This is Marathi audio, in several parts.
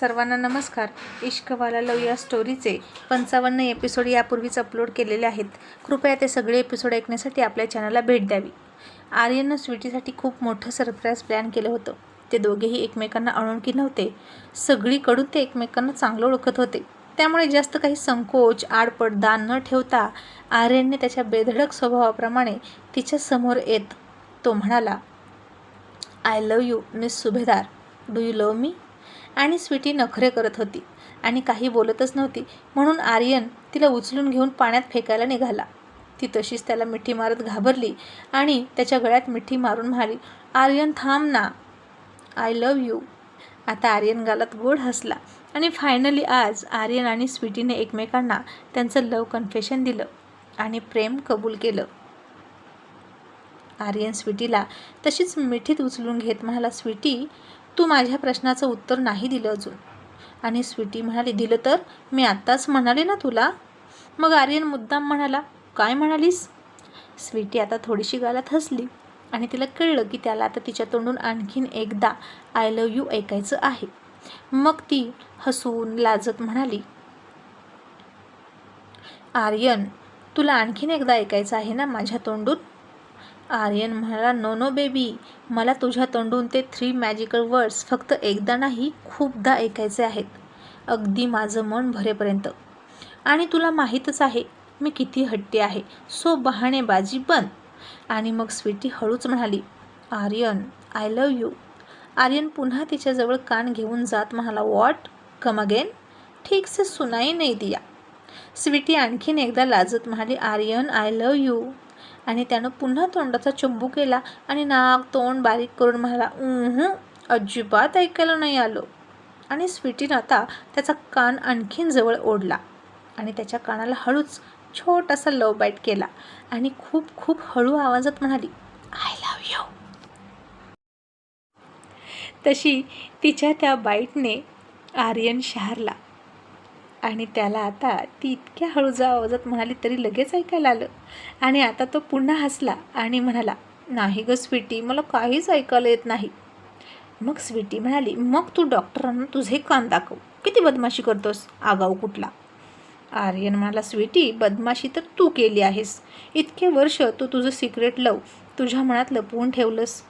सर्वांना नमस्कार. इश्कवाला लव या स्टोरीचे पंचावन्न एपिसोड यापूर्वीच अपलोड केलेले आहेत. कृपया ते सगळे एपिसोड ऐकण्यासाठी आपल्या चॅनलला भेट द्यावी. आर्यनं स्वीटीसाठी खूप मोठं सरप्राईज प्लॅन केलं होतं. ते दोघेही एकमेकांना अनोळखी नव्हते. सगळीकडून ते एकमेकांना चांगलं ओळखत होते. त्यामुळे जास्त काही संकोच आडपडदान न ठेवता आर्यनने त्याच्या बेधडक स्वभावाप्रमाणे तिच्या समोर येत तो म्हणाला I love you miss Subhedar do you love me आणि स्वीटी नखरे करत होती. आणि काही बोलतच नव्हती. म्हणून आर्यन तिला उचलून घेऊन पाण्यात फेकायला निघाला. ती तशीच त्याला मिठी मारत घाबरली आणि त्याच्या गळ्यात मिठी मारून म्हणाली आर्यन थांब ना. आय लव यू आता आर्यन गालात गोड हसला आणि फायनली आज आर्यन आणि स्वीटीने एकमेकांना त्यांचं लव कन्फेशन दिलं आणि प्रेम कबूल केलं. आर्यन स्वीटीला तशीच मिठीत उचलून घेत म्हणाला स्वीटी तू माझ्या प्रश्नाचं उत्तर नाही दिलं अजून. आणि स्वीटी म्हणाली दिलं तर? मी आत्ताच म्हणाले ना तुला? मग आर्यन मुद्दाम म्हणाला काय म्हणालीस? स्वीटी आता थोडीशी गालात हसली आणि तिला कळलं की त्याला आता तिच्या तोंडून आणखीन एकदा आय लव यू ऐकायचं आहे. मग ती हसून लाजत म्हणाली आर्यन तुला आणखीन एकदा ऐकायचं आहे ना माझ्या तोंडून? आर्यन म्हणाला नो नो बेबी मला तुझ्या तोंडून ते थ्री मॅजिकल वर्ड्स फक्त एकदा नाही खूपदा ऐकायचे आहेत. अगदी माझं मन भरेपर्यंत. आणि तुला माहीतच आहे मी किती हट्टी आहे. सो बहाणेबाजी बंद. आणि मग स्वीटी हळूच म्हणाली Aryan I love you Aryan पुन्हा तिच्याजवळ कान घेऊन जात म्हणाला वॉट कम अगेन ठीक से सुनाई नाही दिया. स्वीटी आणखीन एकदा लाजत म्हणाली आर्यन आय लव यू आणि त्यानं पुन्हा तोंडाचा चंबू केला आणि नाक तोंड बारीक करून म्हणाला उह अजिबात ऐकायला नाही आलो. आणि स्वीटीनं आता त्याचा कान आणखीन जवळ ओढला आणि त्याच्या कानाला हळूच छोटासा लव बाईट केला आणि खूप खूप हळू आवाजात म्हणाली आय लव यू तशी तिच्या त्या बाईटने आर्यन शहारला आणि त्याला आता ती इतक्या हळूजा आवाजात म्हणाली तरी लगेच ऐकायला आलं. आणि आता तो पुन्हा हसला आणि म्हणाला नाही गं स्वीटी मला काहीच ऐकायला येत नाही. मग स्वीटी म्हणाली मग तू डॉक्टरांना तुझे कान दाखव. किती बदमाशी करतोस? आगाऊ कुठला? आर्यन म्हणाला स्वीटी बदमाशी तर तू केली आहेस. इतके वर्ष तू तुझं सिक्रेट लव तुझ्या मनात लपवून ठेवलंस.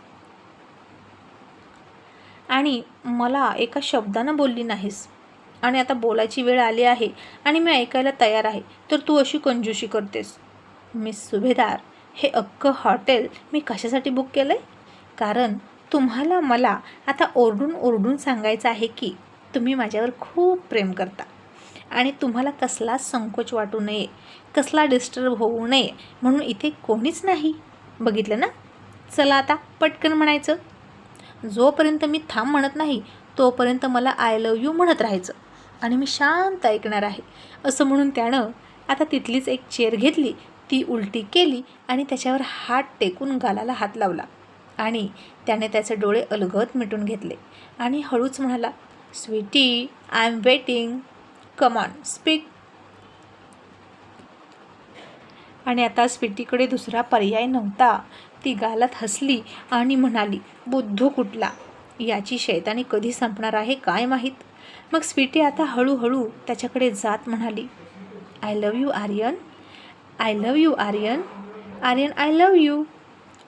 आणि मला एका शब्दानं बोलली नाहीस. आणि आता बोलायची वेळ आली आहे आणि मी ऐकायला तयार आहे. तर तू अशी कंजूशी करतेस. मिस सुभेदार हे अख्खं हॉटेल मी कशासाठी बुक केलं आहे कारण तुम्हाला मला आता ओरडून ओरडून सांगायचं आहे की तुम्ही माझ्यावर खूप प्रेम करता आणि तुम्हाला कसलाच संकोच वाटू नये कसला डिस्टर्ब होऊ नये म्हणून इथे कोणीच नाही. बघितलं ना? चला आता पटकन म्हणायचं. जोपर्यंत मी थांब म्हणत नाही तोपर्यंत मला आय लव यू म्हणत राहायचं. आणि मी शांत ऐकणार आहे. असं म्हणून त्यानं आता तिथलीच एक चेअर घेतली ती उलटी केली आणि त्याच्यावर हात टेकून गालाला हात लावला. आणि त्याने त्याचे डोळे अलगद मिटून घेतले. आणि हळूच म्हणाला Sweety I am waiting. Come on speak. आणि आता स्वीटीकडे दुसरा पर्याय नव्हता. ती गालात हसली आणि म्हणाली बुद्धू कुठला? याची शैतानी कधी संपणार आहे काय माहीत? मग स्वीटी आता हळूहळू त्याच्याकडे जात म्हणाली. I love you Aryan I love you Aryan Aryan I love you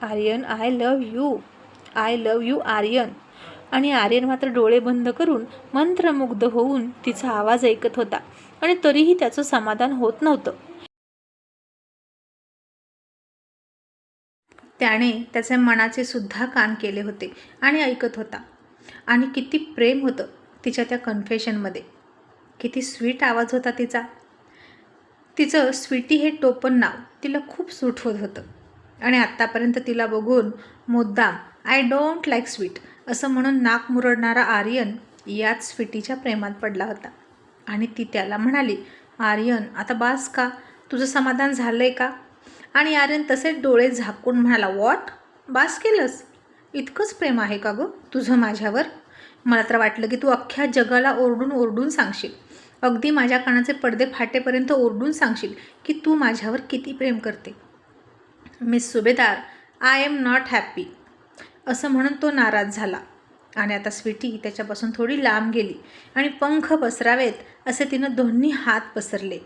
Aryan I love you I love you Aryan आणि आर्यन मात्र डोळे बंद करून मंत्रमुग्ध होऊन तिचा आवाज ऐकत होता. आणि तरीही त्याचं समाधान होत नव्हतं. त्याने त्याचे मनाचे सुद्धा कान केले होते आणि ऐकत होता. आणि किती प्रेम होतं तिच्या त्या कन्फेशनमध्ये किती स्वीट आवाज होता तिचा. तिचं स्वीटी हे टोपण नाव तिला खूप सूट होत होतं. आणि आत्तापर्यंत तिला बघून मुद्दाम आय डोंट लाईक स्वीट असं म्हणून नाक मुरडणारा आर्यन याच स्वीटीच्या प्रेमात पडला होता. आणि ती त्याला म्हणाली आर्यन आता बास का? तुझं समाधान झालं आहे का? आणि आर्यन तसेच डोळे झाकून म्हणाला वॉट? बास केलंस? इतकंच प्रेम आहे का गं तुझं माझ्यावर? मला तर वाटलं की तू अख्ख्या जगाला ओरडून ओरडून सांगशील. अगदी माझ्या कानाचे पडदे फाटेपर्यंत ओरडून सांगशील की तू माझ्यावर किती प्रेम करते. Miss Subhedar I am not happy. असं म्हणून तो नाराज झाला. आणि आता स्वीटी त्याच्यापासून थोडी लांब गेली आणि पंख पसरावेत असे तिनं दोन्ही हात पसरले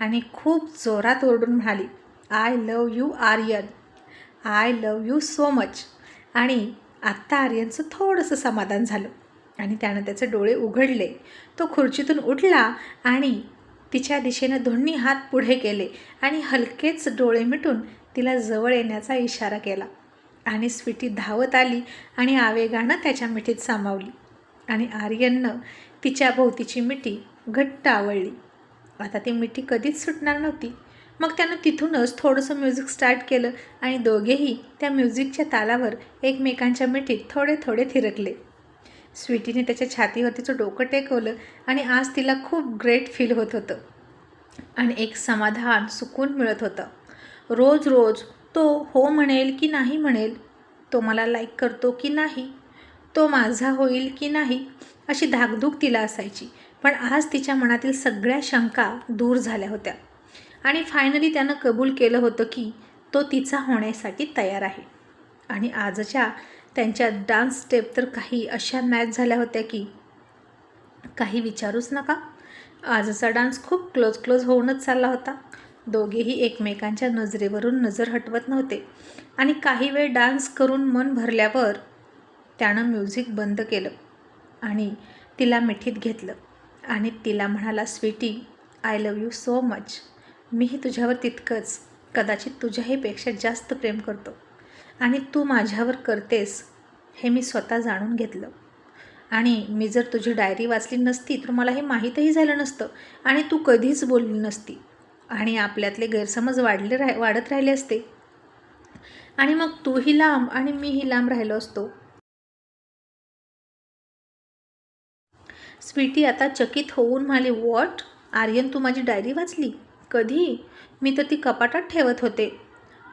आणि खूप जोरात ओरडून म्हणाली I love you Aryan I love you so much आणि आत्ता आर्यनचं थोडंसं समाधान झालं. आणि त्यानं त्याचे डोळे उघडले. तो खुर्चीतून उठला आणि तिच्या दिशेनं दोन्ही हात पुढे केले आणि हलकेच डोळे मिटून तिला जवळ येण्याचा इशारा केला. आणि स्वीटी धावत आली आणि आवेगानं त्याच्या मिठीत सामावली. आणि आर्यननं तिच्या भोवतीची मिठी घट्ट आवळली. आता ती मिठी कधीच सुटणार नव्हती. मग त्यानं तिथूनच थोडंसं म्युझिक स्टार्ट केलं आणि दोघेही त्या म्युझिकच्या तालावर एकमेकांच्या मिठीत थोडे थोडे थिरकले. स्वीटीने त्याच्या छातीवर तिचं डोकं टेकवलं आणि आज तिला खूप ग्रेट फील होत होतं. आणि एक समाधान सुकून मिळत होतं. रोज रोज तो हो म्हणेल की नाही म्हणेल तो मला लाईक करतो की नाही तो माझा होईल की नाही अशी धाकधूक तिला असायची. पण आज तिच्या मनातील सगळ्या शंका दूर झाल्या होत्या. आणि फायनली त्यानं कबूल केलं होतं की तो तिचा होण्यासाठी तयार आहे. आणि आजच्या त्यांच्या डान्स स्टेप तर काही अशा मॅच झाल्या होत्या की काही विचारूच नका. आजचा डान्स खूप क्लोज क्लोज होऊनच चालला होता. दोघेही एकमेकांच्या नजरेवरून नजर हटवत नव्हते. आणि काही वेळ डान्स करून मन भरल्यावर त्यानं म्युझिक बंद केलं आणि तिला मिठीत घेतलं. आणि तिला म्हणाला Sweety I love you so much मीही तुझ्यावर तितकंच कदाचित तुझ्याहीपेक्षा जास्त प्रेम करतो. आणि तू माझ्यावर करतेस हे मी स्वतः जाणून घेतलं. आणि मी जर तुझी डायरी वाचली नसती तर मला हे माहीतही झालं नसतं. आणि तू कधीच बोलली नसती. आणि आपल्यातले गैरसमज वाढले राह वाढत राहिले असते. आणि मग तूही लांब आणि मीही लांब राहिलो असतो. स्वीटी आता चकित होऊन म्हणाली वॉट? आर्यन तू माझी डायरी वाचली? कधी? मी तर ती कपाटात ठेवत होते.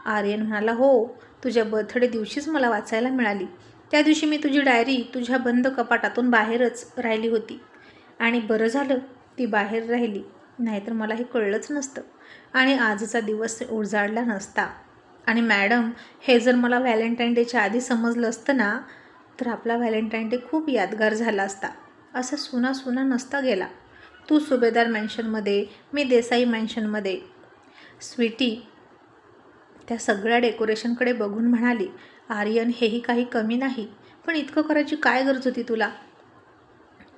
आर्यन म्हणाला हो तुझ्या बर्थडे दिवशीच मला वाचायला मिळाली. त्या दिवशी मी तुझी डायरी तुझ्या बंद कपाटातून बाहेरच राहिली होती. आणि बरं झालं ती बाहेर राहिली. नाहीतर मला हे कळलंच नसतं. आणि आजचा दिवस उजाडला नसता. आणि मॅडम हे जर मला व्हॅलेंटाईन डेच्या आधी समजलं असतं ना तर आपला व्हॅलेंटाईन डे खूप यादगार झाला असता. असा सुना सुना नसता गेला. तू सुभेदार मॅन्शनमध्ये मी देसाई मॅन्शनमध्ये स्वीटी त्या सगळ्या डेकोरेशनकडे बघून म्हणाली आर्यन हेही काही कमी नाही पण इतकं करायची काय गरज होती तुला?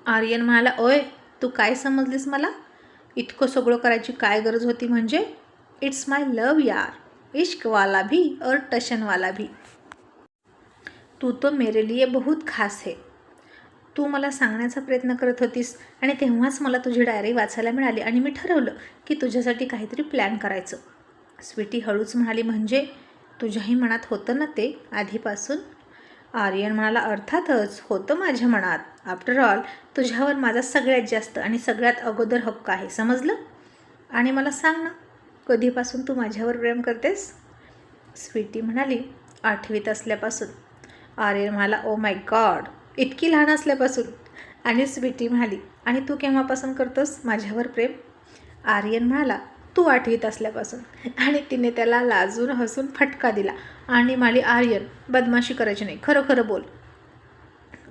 आर्यन म्हणाला ओय तू काय समजलीस मला? इतकं सगळं करायची काय गरज होती म्हणजे? इट्स माय लव यार. इश्कवाला भी और टशनवाला भी. तू तो मेरे लिए बहुत खास है. तू मला सांगण्याचा प्रयत्न करत होतीस आणि तेव्हाच मला तुझी डायरी वाचायला मिळाली आणि मी ठरवलं की तुझ्यासाठी काहीतरी प्लॅन करायचं. स्वीटी हळूच म्हणाली म्हणजे? तुझ्याही मनात होतं ना ते आधीपासून? आर्यन म्हणाला अर्थातच होतं माझ्या मनात. आफ्टर ऑल तुझ्यावर माझा सगळ्यात जास्त आणि सगळ्यात अगोदर हक्क आहे समजलं? आणि मला सांग ना कधीपासून तू माझ्यावर प्रेम करतेस? स्वीटी म्हणाली आठवीत असल्यापासून. आर्यन म्हणाला ओ माय गॉड इतकी लहान असल्यापासून आणि स्वीटी म्हणाली आणि तू केव्हापासून करतोस माझ्यावर प्रेम? आर्यन म्हणाला तू आठवीत असल्यापासून. आणि तिने त्याला लाजून हसून फटका दिला. आणि माली आर्यन बदमाशी करायची नाही खरं खरं बोल.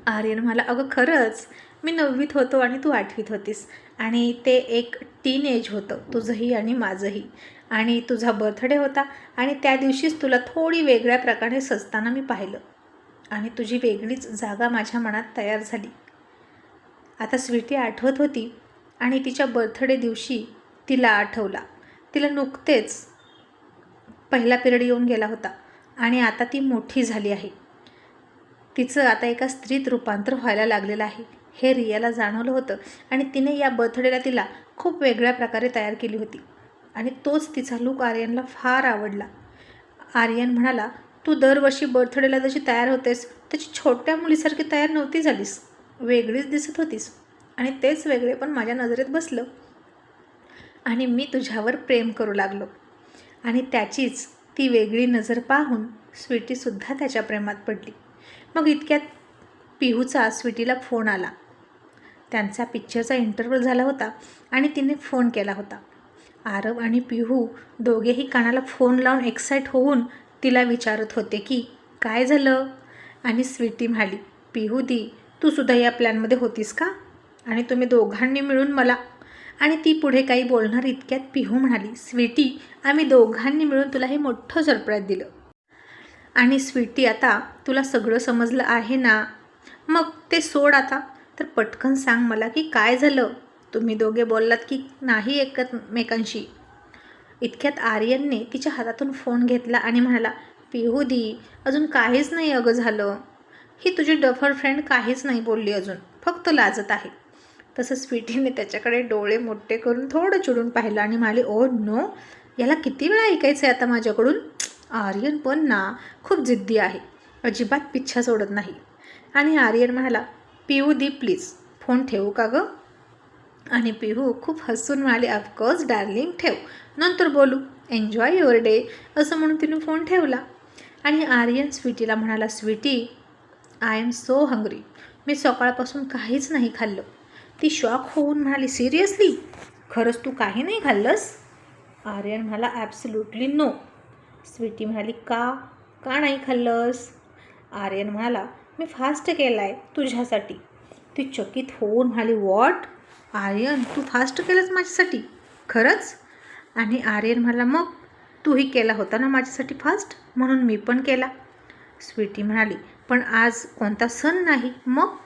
आर्यन म्हणाला अगं खरंच? मी नववीत होतो आणि तू आठवीत होतीस. आणि ते एक टीन एज होतं तुझंही आणि माझंही. आणि तुझा बर्थडे होता आणि त्या दिवशीच तुला थोडी वेगळ्या प्रकारे सजताना मी पाहिलं. आणि तुझी वेगळीच जागा माझ्या मनात तयार झाली. आता स्वीटी आठवत होती आणि तिच्या बर्थडे दिवशी तिला आठवला. तिला नुकतेच पहिला पिरियड येऊन गेला होता आणि आता ती मोठी झाली आहे. तिचं आता एका स्त्रीत रूपांतर व्हायला लागलेलं आहे. हे रियाला जाणवलं होतं आणि तिने या बर्थडेला तिला खूप वेगळ्या प्रकारे तयार केली होती. आणि तोच तिचा लूक आर्यनला फार आवडला. आर्यन म्हणाला तू दरवर्षी बर्थडेला जशी तयार होतेस त्याची छोट्या मुलीसारखी तयार नव्हती झालीस. वेगळीच दिसत होतीस. आणि तेच वेगळे पण माझ्या नजरेत बसलं. आणि मी तुझ्यावर प्रेम करू लागलो. आणि त्याचीच ती वेगळी नजर पाहून स्वीटीसुद्धा त्याच्या प्रेमात पडली. मग इतक्यात पिहूचा स्वीटीला फोन आला. त्यांचा पिक्चरचा इंटरव्ह्यू झाला होता आणि तिने फोन केला होता. आरव आणि पिहू दोघेही कानाला फोन लावून एक्साईट होऊन तिला विचारत होते की काय झालं? आणि स्वीटी म्हणाली पिहू दी तू सुद्धा या प्लॅनमध्ये होतीस का? आणि तुम्ही दोघांनी मिळून मला आणि ती पुढे काही बोलणार इतक्यात पिहू म्हणाली स्वीटी आम्ही दोघांनी मिळून तुला हे मोठं सरप्राईज दिलं. आणि स्वीटी आता तुला सगळं समजलं आहे ना? मग ते सोड आता. तर पटकन सांग मला की काय झालं? तुम्ही दोघे बोललात की नाही एकमेकांशी इतक्यात आर्यनने तिच्या हातातून फोन घेतला आणि म्हणाला पिहू दी अजून काहीच नाही अगं झालं. ही तुझी डफर फ्रेंड काहीच नाही बोलली अजून फक्त लाजत आहे. तसं स्वीटीने त्याच्याकडे डोळे मोठे करून थोडं चिडून पाहिलं आणि म्हणाले ओ नो याला किती वेळा ऐकायचं आहे आता माझ्याकडून? आर्यन पण ना खूप जिद्दी आहे. अजिबात पिच्छा सोडत नाही. आणि आर्यन म्हणाला पिहू दी प्लीज फोन ठेवू का गं? आणि पिहू खूप हसून म्हणाले ऑफकोर्स डार्लिंग ठेव. नंतर बोलू एन्जॉय युअर डे असं म्हणून तिने फोन ठेवला. आणि आर्यन स्वीटीला म्हणाला Sweety I am so hungry मी सकाळपासून काहीच नाही खाल्लं. ती शॉक होऊन म्हणाली सिरियसली खरंच तू काही नाही खाल्लंस? आर्यन म्हणाला ॲब्सल्युटली नो स्वीटी म्हणाली का? का नाही खाल्लंस? आर्यन म्हणाला मी फास्ट केला आहे तुझ्यासाठी. ती चकित होऊन म्हणाली वॉट आर्यन तू फास्ट केलंस माझ्यासाठी? खरंच? आणि आर्यन म्हणाला मग तूही केला होता ना माझ्यासाठी फास्ट म्हणून मी पण केला. स्वीटी म्हणाली पण आज कोणता सण नाही मग?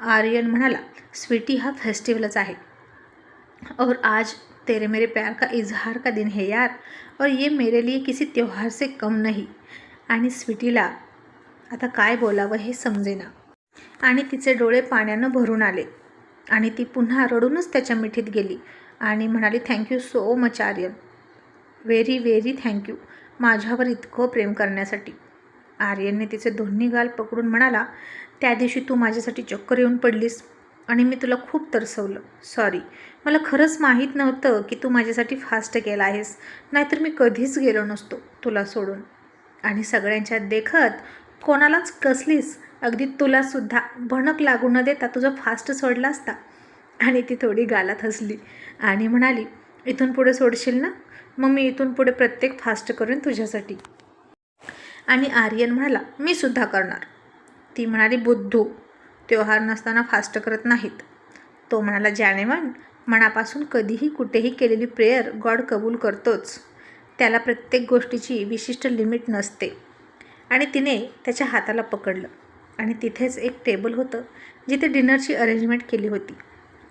आर्यन म्हणाला स्वीटी हा फेस्टिवलच आहे. और आज तेरे मेरे प्यार का इजहार का दिन है यार? और ये मेरे लिए किसी त्योहार से कम नहीं. आणि स्वीटीला आता काय बोलावं हे समजेना. आणि तिचे डोळे पाण्यानं भरून आले. आणि ती पुन्हा रडूनच त्याच्या मिठीत गेली. आणि म्हणाली thank you so much Aryan. Very very thank you माझ्यावर इतकं प्रेम करण्यासाठी. आर्यनने तिचे दोन्ही गाल पकडून म्हणाला त्या दिवशी तू माझ्यासाठी चक्कर येऊन पडलीस आणि मी तुला खूप तरसवलं. सॉरी मला खरंच माहीत नव्हतं की तू माझ्यासाठी फास्ट केला आहेस. नाहीतर मी कधीच गेलो नसतो तुला सोडून. आणि सगळ्यांच्या देखत कोणालाच कसलीस अगदी तुलासुद्धा भणक लागू न देता तुझं फास्ट सोडला असता आणि ती थोडी गालात हसली आणि म्हणाली इथून पुढे सोडशील ना? मग मी इथून पुढे प्रत्येक फास्ट करेन तुझ्यासाठी. आणि आर्यन म्हणाला मी सुद्धा करणार. ती म्हणाली बुद्धू त्योहार नसताना फास्ट करत नाहीत. तो म्हणाला जानेवान मनापासून कधीही कुठेही केलेली प्रेयर गॉड कबूल करतोच. त्याला प्रत्येक गोष्टीची विशिष्ट लिमिट नसते. आणि तिने त्याच्या हाताला पकडलं आणि तिथेच एक टेबल होतं जिथे डिनरची अरेंजमेंट केली होती.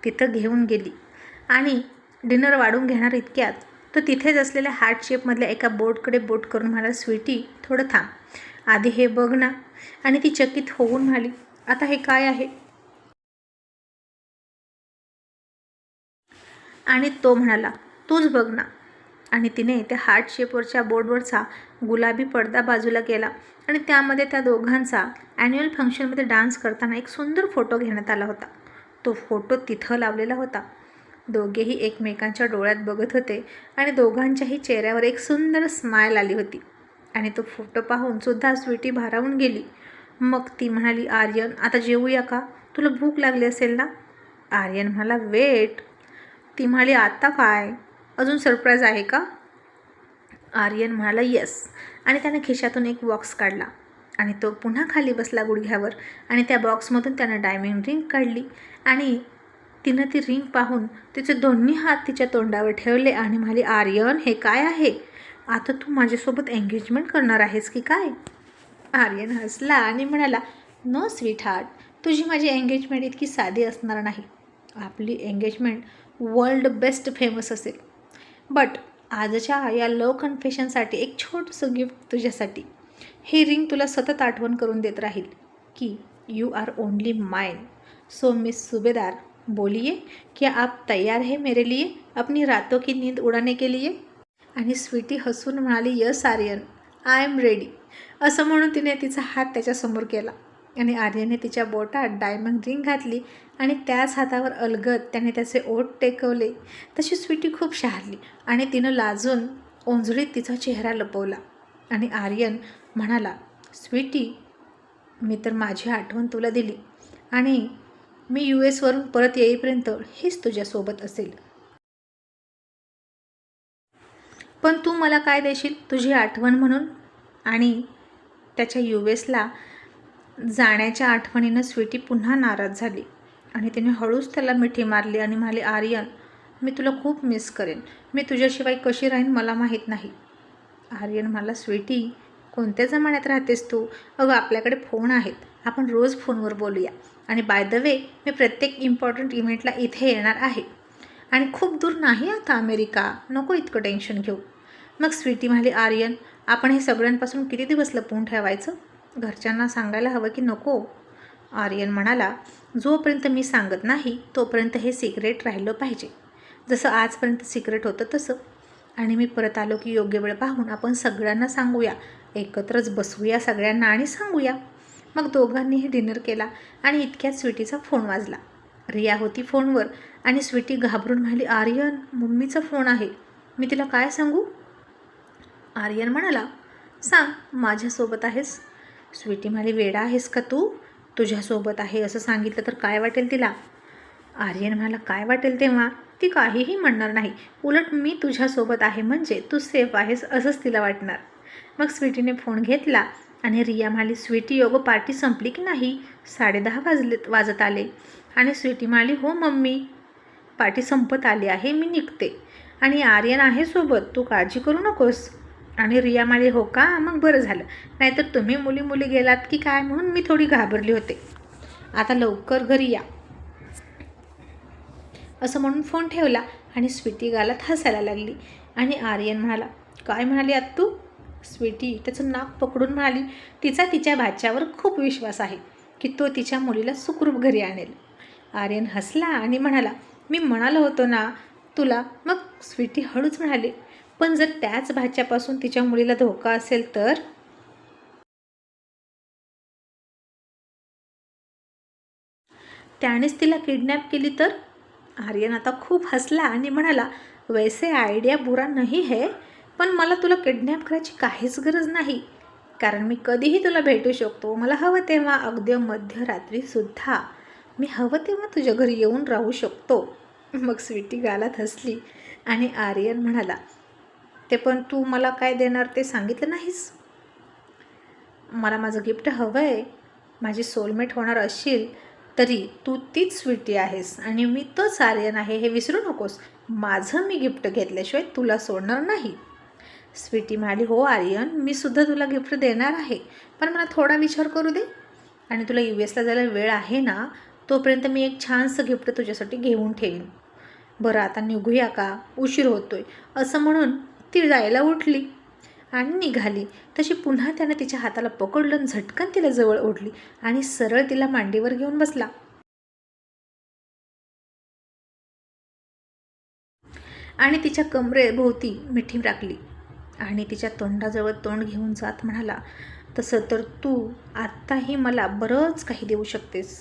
तिथं घेऊन गेली. आणि डिनर वाढून घेणार इतक्यात तो तिथेच असलेल्या हार्ट शेपमधल्या एका बोटकडे बोट करून म्हणाला स्वीटी थोडं थांब. आधी हे बघ ना. आणि ती चकित होऊन म्हणाली आता हे काय आहे? आणि तो म्हणाला तूच बघ ना. आणि तिने त्या हार्ट शेपवरच्या बोर्डवरचा गुलाबी पडदा बाजूला केला आणि त्यामध्ये त्या दोघांचा ॲन्युअल फंक्शनमध्ये डान्स करताना एक सुंदर फोटो घेण्यात आला होता. तो फोटो तिथं लावलेला होता. दोघेही एकमेकांच्या डोळ्यात बघत होते आणि दोघांच्याही चेहऱ्यावर एक सुंदर स्माईल आली होती. आणि तो फोटो पाहून सुद्धा स्वीटी भारावून गेली. मग ती म्हणाली आर्यन आता जेवूया का? तुला भूक लागली असेल ना? आर्यन म्हणाला वेट. ती म्हणाली आता काय? अजून सरप्राईज आहे का? आर्यन म्हणाला येस आणि त्याने खिशातून एक बॉक्स काढला. आणि तो पुन्हा खाली बसला गुडघ्यावर आणि त्या बॉक्समधून त्यानं डायमंड रिंग काढली. आणि तिनं ती रिंग पाहून तिचे दोन्ही हात तिच्या तोंडावर ठेवले आणि म्हणाली आर्यन हे काय आहे? आता तू माझ्यासोबत एंगेजमेंट करणार आहेस की काय? आर्यन हसला आणि म्हणाला नो स्वीट हार्ट तुझी माझी एंगेजमेंट इतकी साधी असणार नाही. आपली एंगेजमेंट वर्ल्ड बेस्ट फेमस असेल. बट आजच्या या लव कन्फेशनसाठी एक छोटंसं गिफ्ट तुझ्यासाठी. ही रिंग तुला सतत आठवण करून देत राहील की you are only mine so miss Subhedar बोलिए क्या आप तैयार है मेरे लिए अपनी रातों की नींद उड़ाने के लिए? आणि स्वीटी हसून म्हणाली yes Aryan I am ready असं म्हणून तिने तिचा हात त्याच्यासमोर केला. आणि आर्यने तिच्या बोटात डायमंड रिंग घातली आणि त्याच हातावर अलगद त्याने त्याचे ओठ टेकवले. तशी स्वीटी खूप शहारली आणि तिनं लाजून ओंजळीत तिचा चेहरा लपवला. आणि आर्यन म्हणाला स्वीटी मी तर माझी आठवण तुला दिली. आणि मी यू एसवरून परत येईपर्यंत हेच तुझ्यासोबत असेल. पण तू मला काय देशील तुझी आठवण म्हणून? आणि त्याच्या यू एसला जाण्याच्या आठवणीनं स्वीटी पुन्हा नाराज झाली. आणि तिने हळूच त्याला मिठी मारली आणि म्हणाली आर्यन मी तुला खूप मिस करेन. मी तुझ्याशिवाय कशी राहीन मला माहीत नाही. आर्यन मला स्वीटी कोणत्या जमान्यात राहतेस तू? अगं आपल्याकडे फोन आहेत. आपण रोज फोनवर बोलूया. आणि बाय द वे मी प्रत्येक इम्पॉर्टंट इव्हेंटला इथे येणार आहे. आणि खूप दूर नाही आता अमेरिका. नको इतकं टेन्शन घेऊ. मग स्वीटी म्हणाली आर्यन आपण हे सगळ्यांपासून किती दिवस लपवून ठेवायचं? घरच्यांना सांगायला हवं की नको? आर्यन म्हणाला जोपर्यंत मी सांगत नाही तोपर्यंत हे सिक्रेट राहिलं पाहिजे. जसं आजपर्यंत सिक्रेट होतं तसं. आणि मी परत आलो की योग्य वेळ पाहून आपण सगळ्यांना सांगूया. एकत्रच बसूया सगळ्यांना आणि सांगूया. मग दोघांनीही डिनर केला आणि इतक्यात स्वीटीचा फोन वाजला. रिया होती फोनवर आणि स्वीटी घाबरून म्हणाली आर्यन मम्मीचा फोन आहे. मी तिला काय सांगू? आर्यन म्हणाला सांग माझ्यासोबत आहेस. स्वीटी म्हणाली वेडा आहेस का तू? तुझ्यासोबत आहे असं सांगितलं तर काय वाटेल तिला? आर्यन म्हणाला काय वाटेल तेव्हा? ती काहीही म्हणणार नाही. उलट मी तुझ्यासोबत आहे म्हणजे तू सेफ आहेस असंच तिला वाटणार. मग स्वीटीने फोन घेतला आणि रिया म्हणाली स्वीटी योग पार्टी संपली की नाही? साडेदहा वाजले वाजत आले. आणि स्वीटी म्हणाली हो मम्मी पार्टी संपत आली आहे मी निघते. आणि आर्यन आहे सोबत तू काळजी करू नकोस. आणि रिया म्हणाली हो का? मग बरं झालं. नाहीतर तुम्ही मुली मुली गेलात की काय? म्हणून मी थोडी घाबरली होते. आता लवकर घरी या. असं म्हणून फोन ठेवला आणि स्वीटी गालात हसायला लागली. आणि आर्यन म्हणाला काय म्हणाली आत तू स्वीटी त्याचं नाक पकडून म्हणाली तिचा तिच्या भाच्यावर खूप विश्वास आहे की तो तिच्या मुलीला सुखरूप घरी आणेल. आर्यन हसला आणि म्हणाला मी म्हणालो होतो ना तुला. मग स्वीटी हळूच म्हणाली पण जर त्याच भाच्यापासून तिच्या मुलीला धोका असेल तर? त्यानेच तिला किडनॅप केली तर? आर्यन आता खूप हसला आणि म्हणाला वैसे आयडिया बुरा नाही है पण मला तुला किडनॅप करायची काहीच गरज नाही. कारण मी कधीही तुला भेटू शकतो. मला हवं तेव्हा अगदी मध्यरात्रीसुद्धा मी हवं तेव्हा तुझ्या घरी येऊन राहू शकतो. मग स्वीटी गालात हसली आणि आर्यन म्हणाला ते पण तू मला काय देणार ते सांगितलं नाहीस? मला माझं गिफ्ट हवं आहे माझी सोलमेट होणार असशील तरी तू तीच स्वीटी आहेस आणि मी तोच आर्यन आहे. हे विसरू नकोस. माझं मी गिफ्ट घेतल्याशिवाय तुला सोडणार नाही. स्वीटी म्हणाली हो आर्यन मी सुद्धा तुला गिफ्ट देणार आहे पण मला थोडा विचार करू दे. आणि तुला यू एसला जायला वेळ आहे ना तोपर्यंत मी एक छानसं गिफ्ट तुझ्यासाठी घेऊन ठेवीन. बरं आता निघूया का? उशीर होतोय. असं म्हणून ती जायला उठली आणि निघाली. तशी पुन्हा त्यानं तिच्या हाताला पकडलं आणि झटकन तिला जवळ ओढली आणि सरळ तिला मांडीवर घेऊन बसला. आणि तिच्या कमरेभोवती मिठी राखली. आणि तिच्या तोंडाजवळ तोंड घेऊन जात म्हणाला तसं तर तू आत्ताही मला बरंच काही देऊ शकतेस.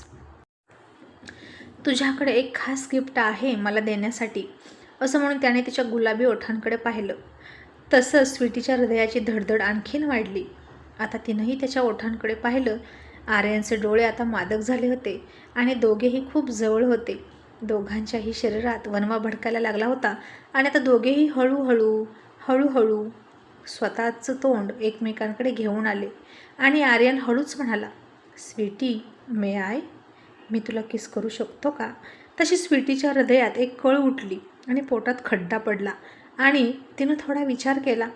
तुझ्याकडे एक खास गिफ्ट आहे मला देण्यासाठी असं म्हणून त्याने तिच्या गुलाबी ओठांकडे पाहिलं. तसं स्वीटीच्या हृदयाची धडधड आणखीन वाढली. आता तिनंही त्याच्या ओठांकडे पाहिलं. आर्यांचे डोळे आता मादक झाले होते आणि दोघेही खूप जवळ होते. दोघांच्याही शरीरात वनवा भडकायला लागला होता आणि आता दोघेही हळूहळू हळूहळू स्वतःचं तोंड एकमेकांकडे घेऊन आले आणि आर्यन हळूच म्हणाला स्वीटी मे आय मी तुला किस करू शकतो का? तशी स्वीटीच्या हृदयात एक कळ उठली आणि पोटात खड्डा पडला आणि तिनं थोडा विचार केला.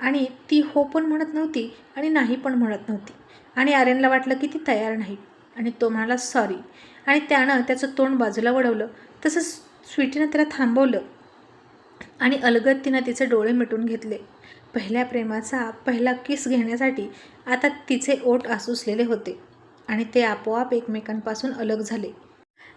आणि ती हो पण म्हणत नव्हती आणि नाही पण म्हणत नव्हती. आणि आर्यनला वाटलं की ती तयार नाही. आणि तो म्हणाला सॉरी आणि त्यानं त्याचं तोंड बाजूला वळवलं. तसंच स्वीटीनं त्याला थांबवलं आणि अलगद तिनं तिचे डोळे मिटून घेतले. पहिल्या प्रेमाचा पहिला किस घेण्यासाठी आता तिचे ओठ आसुसलेले होते आणि ते आपोआप एकमेकांपासून अलग झाले.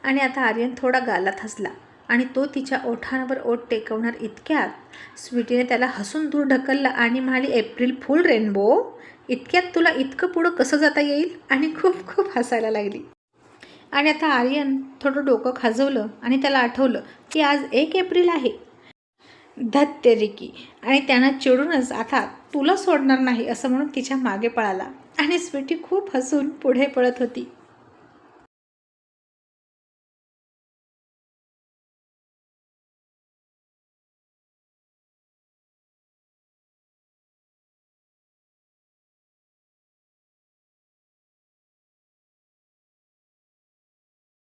आणि आता आर्यन थोडा गालात हसला आणि तो तिच्या ओठांवर ओठ टेकवणार इतक्यात स्वीटीने त्याला हसून दूर ढकलला आणि म्हणाली एप्रिल फुल रेनबो इतक्यात तुला इतकं पुढं कसं जाता येईल? आणि खूप खूप हसायला लागली. आणि आता आर्यन थोडं डोकं खाजवलं आणि त्याला आठवलं की आज एक एप्रिल आहे. धत्तेरिकी. आणि त्यांना चिडूनच आता तुला सोडणार नाही असं म्हणून तिच्यामागे पळाला. आणि स्वीटी खूप हसून पुढे पळत होती.